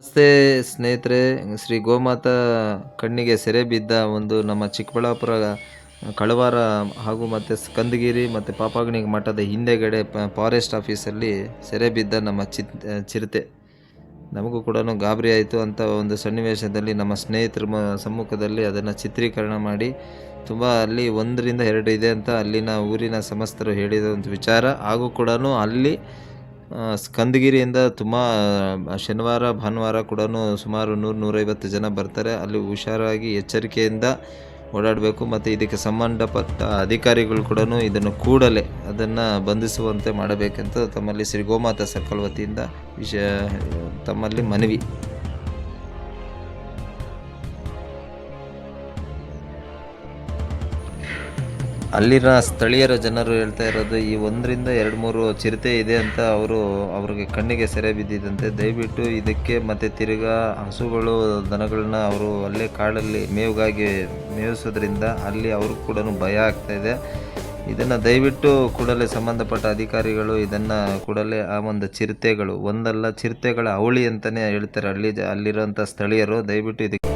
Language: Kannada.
ನಮಸ್ತೆ ಸ್ನೇಹಿತರೆ, ಶ್ರೀ ಗೋಮಾತಾ ಕಣ್ಣಿಗೆ ಸೆರೆ ಬಿದ್ದ ಒಂದು ನಮ್ಮ ಚಿಕ್ಕಬಳ್ಳಾಪುರ ಕಳವಾರ ಹಾಗೂ ಮತ್ತು ಸ್ಕಂದಗಿರಿ ಮತ್ತು ಪಾಪಗಣಿ ಮಠದ ಹಿಂದೆಗಡೆ ಫಾರೆಸ್ಟ್ ಆಫೀಸಲ್ಲಿ ಸೆರೆ ಬಿದ್ದ ನಮ್ಮ ಚಿತ್, ಚಿರತೆ. ನಮಗೂ ಕೂಡ ಗಾಬರಿ ಆಯಿತು ಅಂತ ಒಂದು ಸನ್ನಿವೇಶದಲ್ಲಿ ನಮ್ಮ ಸ್ನೇಹಿತರ ಸಮ್ಮುಖದಲ್ಲಿ ಅದನ್ನು ಚಿತ್ರೀಕರಣ ಮಾಡಿ ತುಂಬ ಅಲ್ಲಿ ಒಂದರಿಂದ ಎರಡು ಇದೆ ಅಂತ ಅಲ್ಲಿನ ಊರಿನ ಸಮಸ್ತರು ಹೇಳಿದ ಒಂದು ವಿಚಾರ. ಹಾಗೂ ಕೂಡ ಅಲ್ಲಿ ಸ್ಕಂದಗಿರಿಯಿಂದ ತುಂಬ ಶನಿವಾರ, ಭಾನುವಾರ ಕೂಡ ಸುಮಾರು ನೂರು, ನೂರೈವತ್ತು ಜನ ಬರ್ತಾರೆ. ಅಲ್ಲಿ ಹುಷಾರಾಗಿ ಎಚ್ಚರಿಕೆಯಿಂದ ಓಡಾಡಬೇಕು. ಮತ್ತು ಇದಕ್ಕೆ ಸಂಬಂಧಪಟ್ಟ ಅಧಿಕಾರಿಗಳು ಕೂಡ ಇದನ್ನು ಕೂಡಲೇ ಅದನ್ನು ಬಂಧಿಸುವಂತೆ ಮಾಡಬೇಕೆಂದು ತಮ್ಮಲ್ಲಿ ಶ್ರೀ ಗೋಮಾತಾ ಸರ್ಕಲ್ ವತಿಯಿಂದ ವಿಷಯ ತಮ್ಮಲ್ಲಿ ಮನವಿ. ಅಲ್ಲಿನ ಸ್ಥಳೀಯರ ಜನರು ಹೇಳ್ತಾ ಇರೋದು ಈ ಒಂದರಿಂದ ಎರಡು ಮೂರು ಚಿರತೆ ಇದೆ ಅಂತ ಅವರು ಅವ್ರಿಗೆ ಕಣ್ಣಿಗೆ ಸೆರೆ ಬಿದ್ದಿದಂತೆ. ದಯವಿಟ್ಟು ಇದಕ್ಕೆ ಮತ್ತೆ ತಿರ್ಗಾ ಹಸುಗಳು, ದನಗಳನ್ನ ಅವರು ಅಲ್ಲೇ ಕಾಡಲ್ಲಿ ಮೇವುಗಾಗಿ ಮೇವಿಸೋದ್ರಿಂದ ಅಲ್ಲಿ ಅವ್ರಿಗೆ ಕೂಡ ಭಯ ಆಗ್ತಾ ಇದೆ. ಇದನ್ನು ದಯವಿಟ್ಟು ಕೂಡಲೇ ಸಂಬಂಧಪಟ್ಟ ಅಧಿಕಾರಿಗಳು ಇದನ್ನು ಕೂಡಲೇ ಆ ಒಂದು ಚಿರತೆಗಳು, ಒಂದಲ್ಲ ಚಿರತೆಗಳ ಅವಳಿ ಅಂತಲೇ ಹೇಳ್ತಾರೆ. ಅಲ್ಲಿ ಅಲ್ಲಿರೋಂಥ ಸ್ಥಳೀಯರು, ದಯವಿಟ್ಟು ಇದಕ್ಕೆ